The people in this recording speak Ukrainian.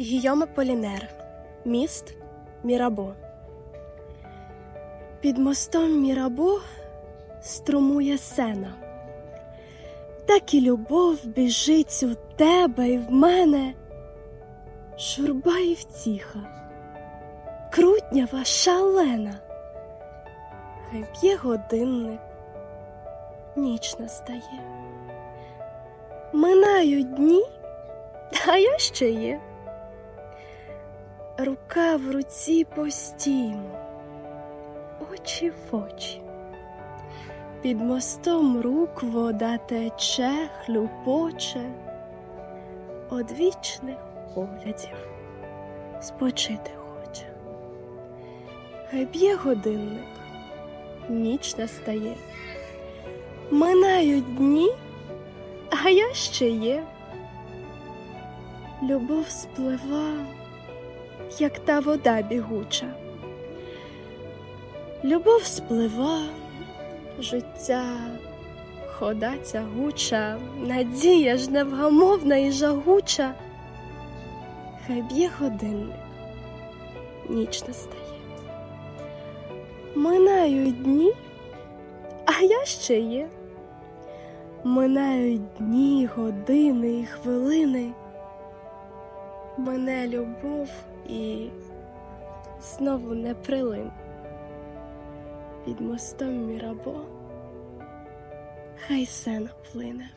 Гійоме Полінер. Міст Мірабо. Під мостом Мірабо струмує сена. Так і любов біжить у тебе і в мене. Журба і втіха, крутнява шалена. Хай б'є годинник, ніч настає. Минають дні, а я ще є. Рука в руці постійно, очі в очі. Під мостом рук вода тече, хлюпоче, од вічних поглядів спочити хоче. Хай б'є годинник, ніч настає. Минають дні, а я ще є. Любов сплива, як та вода бігуча. Любов сплива, життя хода тягуча, надія ж невгамовна і жагуча. Хай б'є годинник, ніч настає. Минають дні, а я ще є. Минають дні, години і хвилини. Мене любов і знову не прилин. Під мостом Мірабо хай сена плине.